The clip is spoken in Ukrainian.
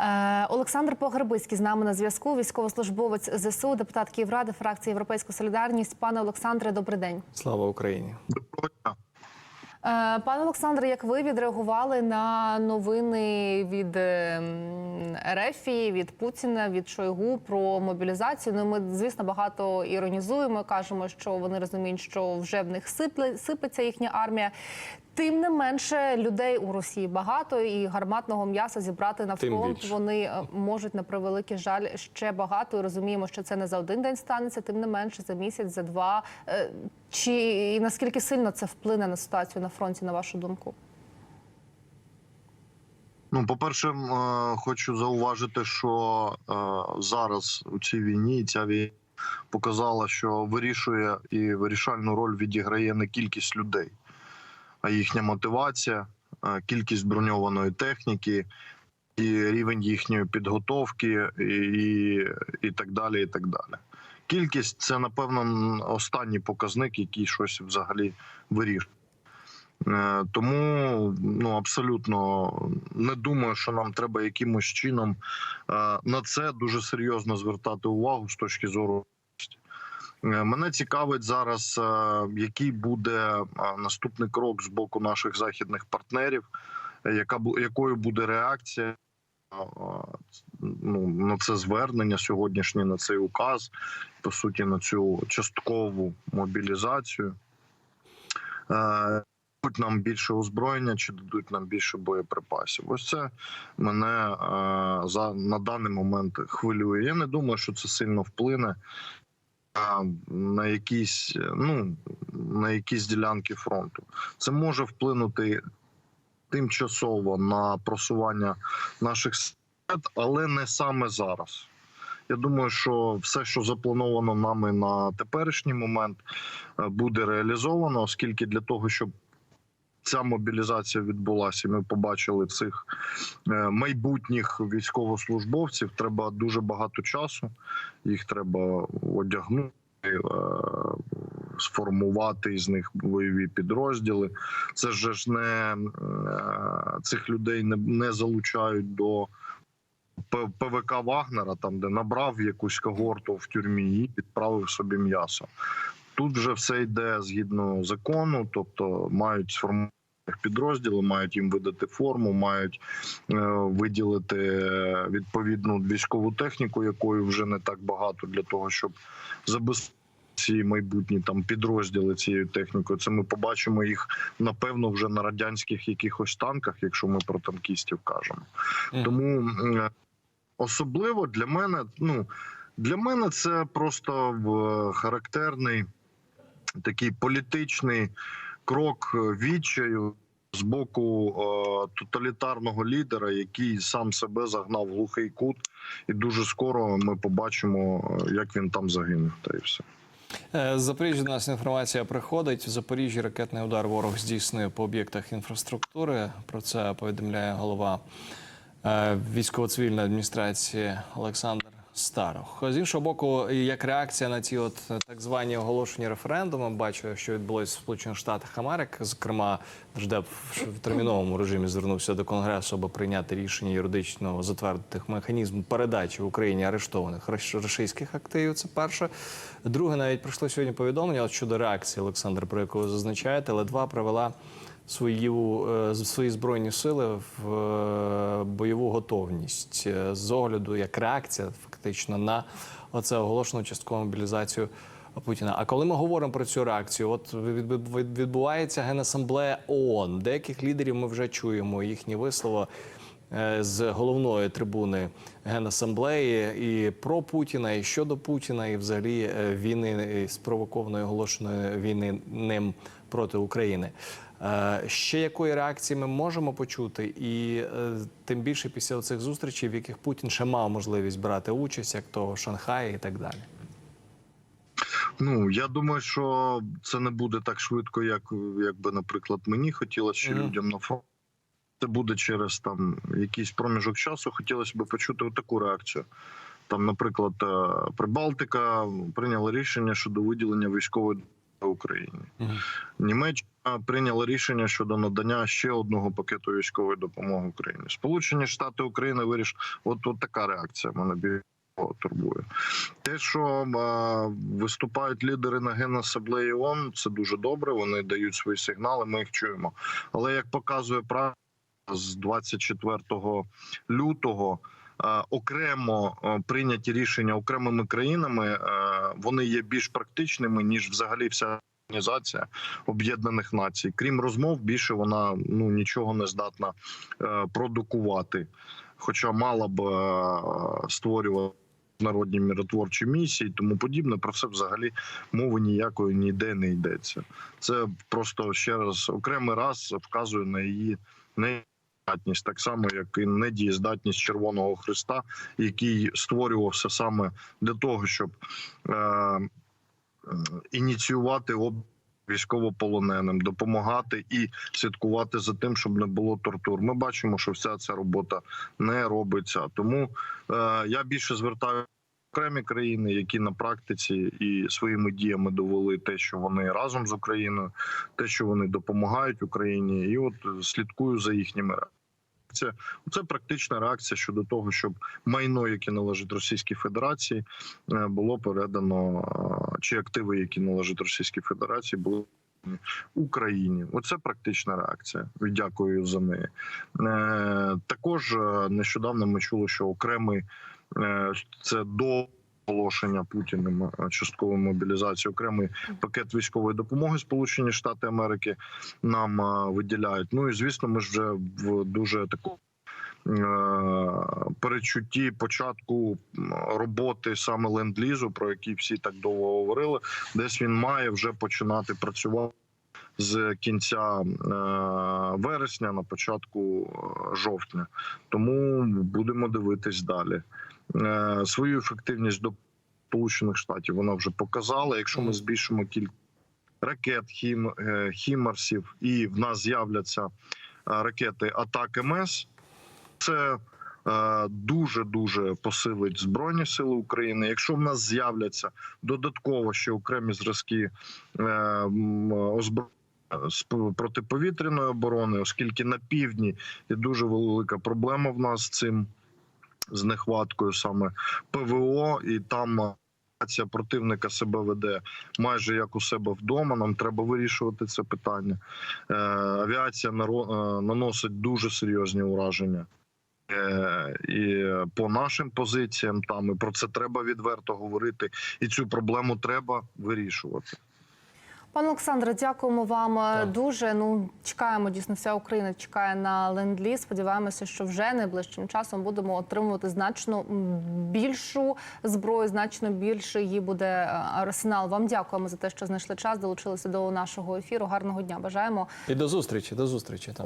Е, Олександр Погребицький з нами на зв'язку. Військовослужбовець ЗСУ, депутат Київради, фракції Європейська Солідарність. Пане Олександре, добрий день. Слава Україні. Доброго дня. Е, Пане Олександре, як ви відреагували на новини від е, Ерефії, від Путіна, від Шойгу про мобілізацію? Ну ми звісно багато іронізуємо, кажемо, що вони розуміють, що вже в них сипле, сипеться їхня армія. Тим не менше, людей у Росії багато, і гарматного м'яса зібрати на фронт вони е, можуть на превеликий жаль ще багато. І розуміємо, що це не за один день станеться, тим не менше за місяць, за два. Е, Чи і наскільки сильно це вплине на ситуацію на фронті, на вашу думку? Ну, по-перше, е, хочу зауважити, що зараз у цій війні ця війна показала, що вирішує і вирішальну роль відіграє не кількість людей, їхня мотивація, е, кількість броньованої техніки і рівень їхньої підготовки, і, і, так далі. І так далі. Кількість це, напевно, останній показник, який щось взагалі вирішує. Е, Тому ну абсолютно не думаю, що нам треба якимось чином е, на це дуже серйозно звертати увагу з точки зору. Е, Мене цікавить зараз, е, який буде е, наступний крок з боку наших західних партнерів, яка якою буде реакція ну, на це звернення сьогоднішнє, на цей указ, по суті, на цю часткову мобілізацію. Дадуть нам більше озброєння чи дадуть нам більше боєприпасів. Ось це мене за на даний момент хвилює. Я не думаю, що це сильно вплине на якісь ну на якісь ділянки фронту. Це може вплинути тимчасово на просування наших сил, але не саме зараз. Я думаю, що все, що заплановано нами на теперішній момент, е, буде реалізовано, оскільки для того, щоб ця мобілізація відбулася, ми побачили цих е, майбутніх військовослужбовців. Треба дуже багато часу. Їх треба одягнути, е, сформувати із них бойові підрозділи. Це ж не е, цих людей не, не залучають до. ПВК Вагнера, там де набрав якусь когорту в тюрмі і відправив собі м'ясо. Тут вже все йде згідно закону, тобто мають сформувати підрозділи, мають їм видати форму, мають е, виділити е, відповідну військову техніку, якої вже не так багато для того, щоб забезпечити ці майбутні там підрозділи цією технікою. Це ми побачимо їх напевно вже на радянських якихось танках, якщо ми про танкістів кажемо. Мгм. Тому особливо для мене, ну для мене це просто в- характерний такий політичний крок е, відчаю з боку е, тоталітарного лідера, який сам себе загнав в глухий кут, і дуже скоро ми побачимо, е, як він там загинув. Та й все. Запоріжжя до нас інформація приходить. В Запоріжжі ракетний удар ворог здійснив по об'єктах інфраструктури. Про це повідомляє голова військово-цивільної адміністрації Олександр Старох. З іншого боку, як реакція на ті от е, так звані оголошені референдуми, бачу, що відбулося в Сполучених Штатах Америки. Зокрема, Держдеп в терміновому режимі звернувся до Конгресу, аби прийняти рішення юридично затвердити механізм передачі в Україні арештованих російських активів. Це перше. Друге, навіть прийшло сьогодні повідомлення от щодо реакції Олександр, про яку ви зазначаєте. Литва привела свою е, свої збройні сили в е, бойову готовність з огляду як реакція фактично на оце оголошену часткову мобілізацію. Путіна. А коли ми говоримо про цю реакцію, от від- від- відбувається генасамблея ООН. Деяких лідерів ми вже чуємо їхні вислови е, з головної трибуни генасамблеї і про Путіна, і щодо Путіна, і взагалі е, війни е, спровокованої оголошеної війни ним проти України. Е, Ще якої реакції ми можемо почути, і е, тим більше після цих зустрічей, в яких Путін ще мав можливість брати участь, як того в Шанхаї і так далі. Ну я думаю, що це не буде так швидко, як, як би, наприклад, мені хотілося ще Мгм. людям на фронт. Це буде через там якийсь проміжок часу. Хотілося б почути таку реакцію. Там, наприклад, е, Прибалтика прийняла рішення щодо виділення військової Україні. Німеччина прийняла рішення щодо надання ще одного пакету військової допомоги Україні. Сполучені Штати України вирішили, от, от така реакція мене більше турбує. Те, що е, виступають лідери на генасаблеї ООН, це дуже добре. Вони дають свої сигнали, ми їх чуємо. Але як показує практика, з 24 лютого. Е, Окремо е, прийняті рішення окремими країнами е, вони є більш практичними ніж взагалі вся організація Об'єднаних Націй. Крім розмов, більше вона ну нічого не здатна продукувати, хоча мала б створювати народні миротворчі місії, тому подібне. Про це взагалі мови ніякої ніде не йдеться. Це просто ще раз окремий раз вказує на її недієздатність, так само як і недієздатність Червоного Христа, який створювався саме для того, щоб е, м, ініціювати обмін військовополоненим, допомагати і слідкувати за тим, щоб не було тортур. Ми бачимо, що вся ця робота не робиться. Тому е, я більше звертаю окремі країни, які на практиці і своїми діями довели те, що вони разом з Україною, те, що вони допомагають Україні, і от е, слідкую за їхніми реакціями. Це, практична реакція щодо того, щоб майно, яке належить Російській Федерації, е, було передано е, чи активи, які належать Російській Федерації, були Україні. Оце практична реакція. Дякую за неї. Е, також нещодавно ми чули, що окремий це до. Оголошення Путіним е, часткової мобілізації, окремий пакет військової допомоги Сполучені Штати Америки нам е, виділяють. Ну і звісно, ми ж вже в дуже таку е, перечутті початку роботи саме ленд-лізу, про який всі так довго говорили. Десь він має вже починати працювати з кінця е, вересня на початку е, жовтня. Тому будемо дивитись далі. Е, свою ефективність до Сполучених Штатів вона вже показала. Якщо ми збільшимо кількість ракет, хім, хімарсів, і в нас з'являться ракети атак МС, це дуже дуже посилить збройні сили України. Якщо в нас з'являться додатково ще окремі зразки озброєння з протиповітряної оборони, оскільки на півдні є дуже велика проблема в нас з цим з нехваткою саме ПВО, і там е, противника себе веде майже як у себе вдома. Нам треба вирішувати це питання. Е, авіація е, наносить дуже серйозні ураження. Е, І по нашим позиціям там і про це треба відверто говорити, і цю проблему треба вирішувати. Пане Олександре, дякуємо вам е, Так. дуже. Ну чекаємо дійсно. Вся Україна чекає на ленд-ліз. Сподіваємося, що вже найближчим часом будемо отримувати значно більшу зброю, значно більше її буде е, арсенал. Вам дякуємо за те, що знайшли час, долучилися до нашого ефіру. Гарного дня. Бажаємо. І до зустрічі, до зустрічі там.